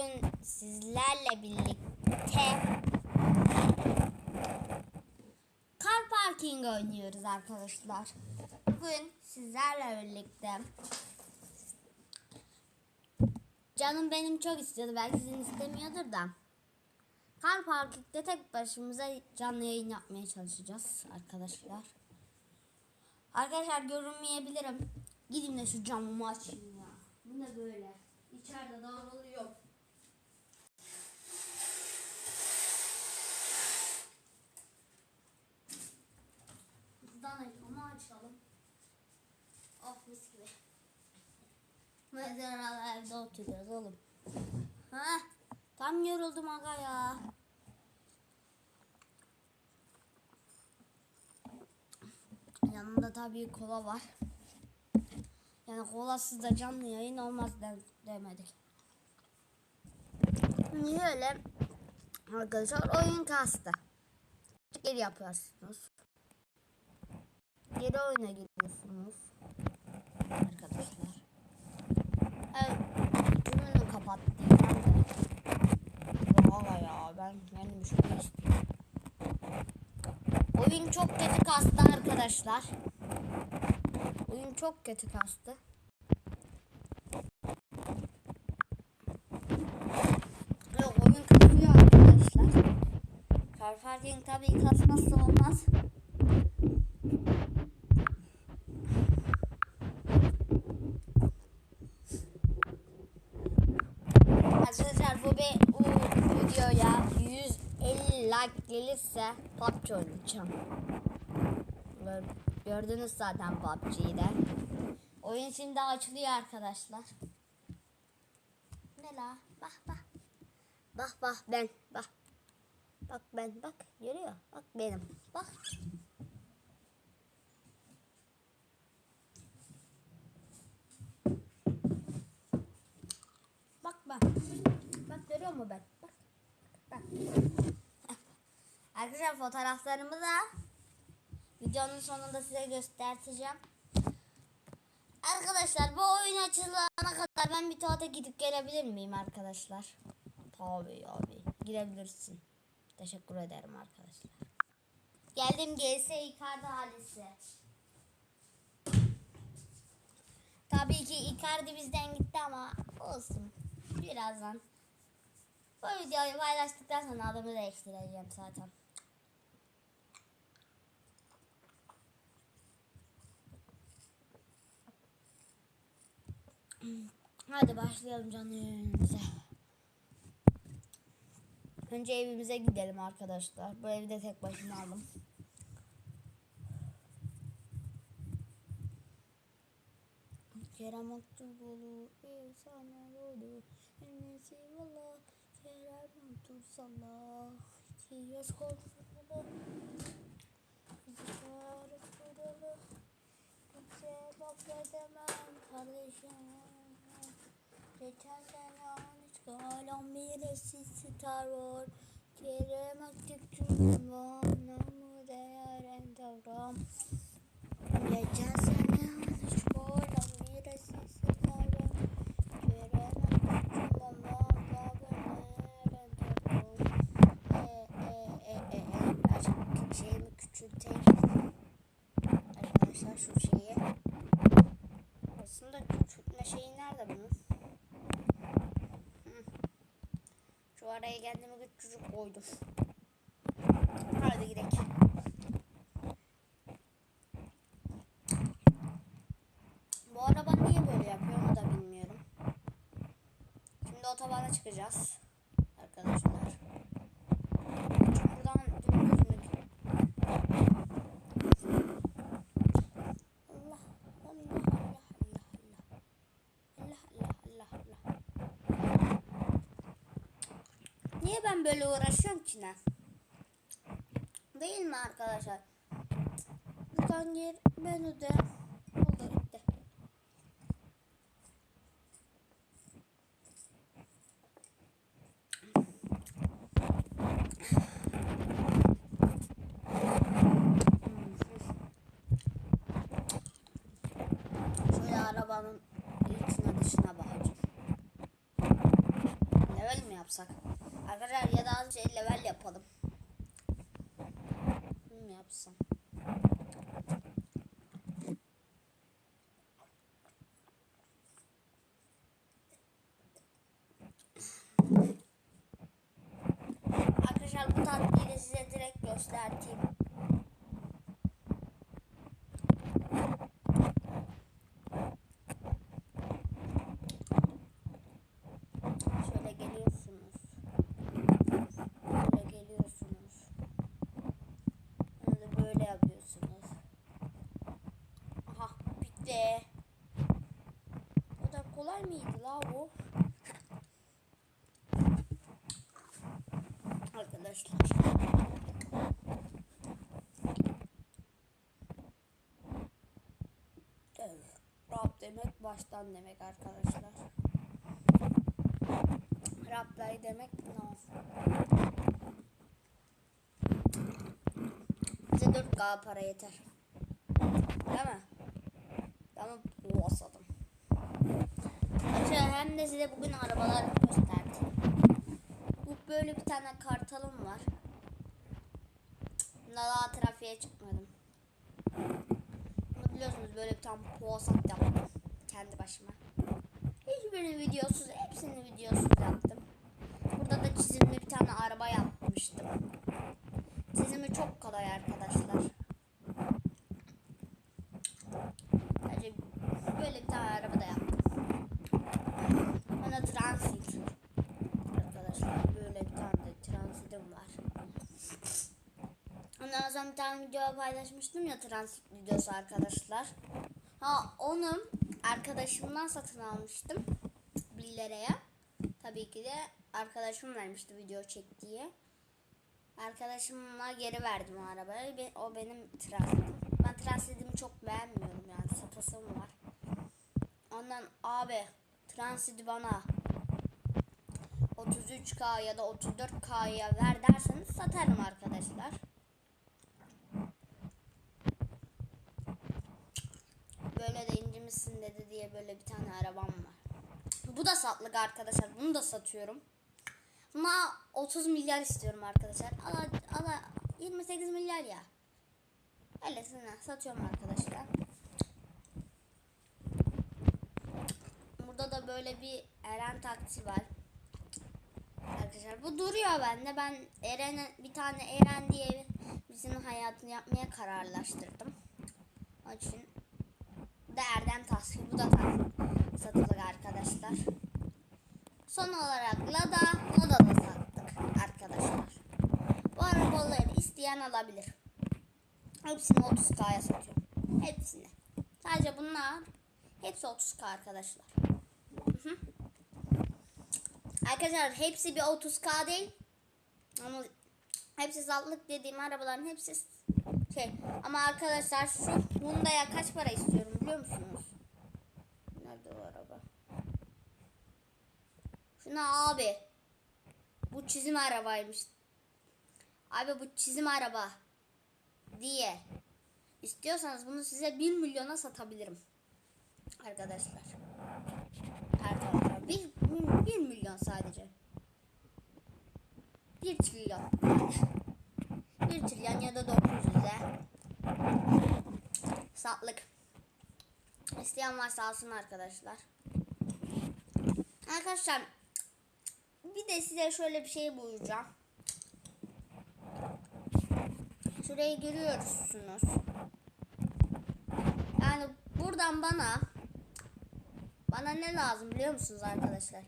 Bugün sizlerle birlikte Car Parking oynuyoruz arkadaşlar. Bugün sizlerle birlikte Canım benim çok istiyordu. Belki sizin istemiyordur da. Car Parking'de tek başımıza canlı yayın yapmaya çalışacağız arkadaşlar. Arkadaşlar görünmeyebilirim. Gidin de şu camımı açayım ya. Bu ne böyle? İçeride dağılıyor. Buradan Evde oturuyoruz oğlum. Ha? Tam yoruldum aga ya. Yanında tabii kola var. Yani kolasız da canlı yayın olmaz de- demedik. Niye öyle? Arkadaşlar oyun kastı. Geri yapıyorsunuz. Geri oyuna giriyorsunuz. Arkadaşlar. Evet. Cümleni kapat diyeceğim de. Valla ya ben benim şunu istiyorum. Oyun çok kötü kastı arkadaşlar. Oyun çok kötü kastı. Yok oyun kasıyor arkadaşlar. Car parking tabii kasmazsa olmaz. Arkadaşlar bu bir bu videoya 150 like gelirse PUBG oynayacağım. Gördünüz zaten PUBG'yi de. Oyun şimdi açılıyor arkadaşlar. Ne la? Bak bak. Bak bak ben. Bak. Bak ben bak. Görüyor. Bak benim. Bak. Bak bak. Bak görüyor musun ben? Arkadaşlar fotoğraflarımı da videonun sonunda size göstereceğim. Arkadaşlar bu oyun açılana kadar ben bir tuvalete gidip gelebilir miyim arkadaşlar? Tabii abi girebilirsin. Teşekkür ederim arkadaşlar. Geldim GS Icardi ailesi. Tabii ki Icardi bizden gitti ama olsun. Birazdan. Bu videoyu paylaştıktan sonra adımı değiştireceğim zaten. Hadi başlayalım canlı. Önce evimize gidelim arkadaşlar. Bu evde tek başıma aldım. Kerem Aktürkoğlu efsane oldu. Ennesi valla Kerem Tutsallah Yaz korkunu Zıkar kırılı Kimse affedemem kardeşim. Geçen sene 13 kalan birisi star var Kerem attık çünkü anlamı değer en davram. Geçen sene 13 kalan birisi Şu araya kendimi küçücük koydum. Hadi gidelim. Bu araba niye böyle yapıyor onu da bilmiyorum. Şimdi otobana çıkacağız. Niye ben böyle uğraşıyorum ki ne? Değil mi arkadaşlar? Buradan gir menüde oldu gitti. Şöyle arabanın içine dışına bakacağım. Ne yapsak? Arkadaşlar ya da az şey level yapalım. Bunu mu yapsam? Arkadaşlar bu tatlıyı da size direkt göstereyim. Şöyle geliyorsunuz. Böyle geliyorsunuz. Böyle böyle yapıyorsunuz. Aha bitti. O da kolay mıydı la bu? Arkadaşlar. Evet. Rab demek baştan demek arkadaşlar. Raplay demek no. Bize 4K para yeter. Değil mi? Ama basadım. Arkadaşlar hem de size bugün arabaları gösterdim. Bu böyle bir tane kartalım var. Bunda daha trafiğe çıkmadım. Bunu biliyorsunuz böyle bir tane poğasak yaptım. Kendi başıma. Hiçbirini videosuz, hepsini videosuz yaptım. Burada da çizimli bir tane araba yapmıştım. Çizimi çok kolay arkadaşlar. Sadece böyle bir tane araba da yaptım. Bana transit. Arkadaşlar böyle bir tane de transitim var. Ondan sonra bir tane video paylaşmıştım ya transit videosu arkadaşlar. Ha onu arkadaşımdan satın almıştım. 1 liraya. Tabii ki de arkadaşım vermişti video çek diye. Arkadaşımla geri verdim o arabayı. O benim transitim. Ben transitimi çok beğenmiyorum yani satasım var. Ondan abi transiti bana 33K ya da 34K'ya ver derseniz satarım arkadaşlar. Böyle de incimizsin dedi diye böyle bir tane arabam var. Bu da satlık arkadaşlar. Bunu da satıyorum. Buna 30 milyar istiyorum arkadaşlar. Ala, ala 28 milyar ya. Öylesine satıyorum arkadaşlar. Burada da böyle bir Eren taksi var. Arkadaşlar bu duruyor bende. Ben Eren'e bir tane Eren diye birisinin hayatını yapmaya kararlaştırdım. Onun için da Erdem taksi. Bu da taksi. Satılık arkadaşlar. Son olarak Lada, Lada da sattık arkadaşlar. Bu arabaları isteyen alabilir. Hepsini 30K'ya satıyorum. Hepsini. Sadece bunlar hepsi 30K arkadaşlar. Arkadaşlar hepsi bir 30K değil. Ama hepsi satlık dediğim arabaların hepsi şey. Ama arkadaşlar şu Hyundai'ya kaç para istiyorum biliyor musunuz? Nerede o araba? Şuna abi. Bu çizim arabaymış. Abi bu çizim araba diye istiyorsanız bunu size 1 milyona satabilirim. Arkadaşlar. Arkadaşlar 1, 1 milyon sadece. 1 trilyon. 1 trilyon ya da 900'e. Satlık. İsteyen varsa alsın arkadaşlar. Arkadaşlar bir de size şöyle bir şey buyuracağım. Şurayı görüyorsunuz. Yani buradan bana bana ne lazım biliyor musunuz arkadaşlar?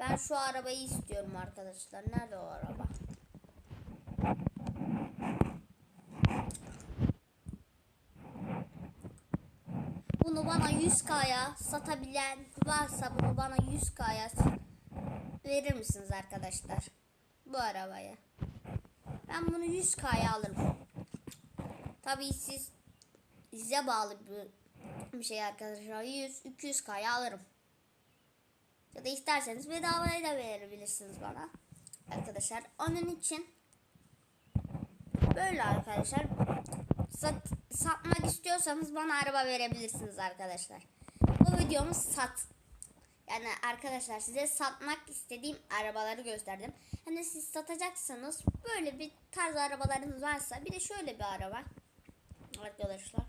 Ben şu arabayı istiyorum arkadaşlar. Nerede o araba? Bunu bana 100k'ya satabilen varsa bunu bana 100k'ya verir misiniz arkadaşlar? Bu arabaya. Ben bunu 100k'ya alırım. Tabii siz size bağlı bir şey arkadaşlar. 100 200k'ya alırım. Ya da isterseniz bedavaya da verebilirsiniz bana. Arkadaşlar onun için böyle arkadaşlar sat, satmak istiyorsanız bana araba verebilirsiniz arkadaşlar. Bu videomuz sat. yani arkadaşlar size satmak istediğim arabaları gösterdim. Hani siz satacaksanız böyle bir tarz arabalarınız varsa bir de şöyle bir araba arkadaşlar.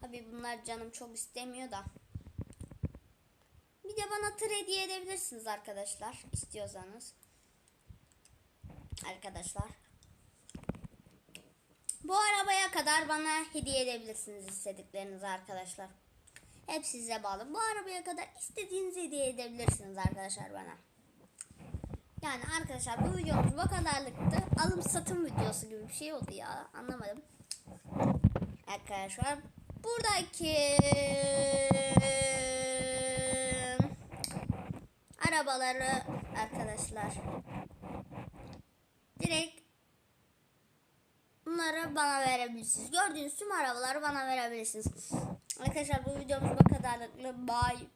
Tabii bunlar canım çok istemiyor da. Bir de bana tır hediye edebilirsiniz arkadaşlar istiyorsanız. Arkadaşlar. Bu arabaya kadar bana hediye edebilirsiniz istediklerinizi arkadaşlar. Hep size bağlı. Bu arabaya kadar istediğinizi hediye edebilirsiniz arkadaşlar bana. Yani arkadaşlar bu videomuz bu kadarlıktı. Alım satım videosu gibi bir şey oldu ya. Anlamadım. Arkadaşlar buradaki arabaları arkadaşlar direkt bana verebilirsiniz. Gördüğünüz tüm arabaları bana verebilirsiniz. Arkadaşlar bu videomuz bu kadarlıklı. Bye.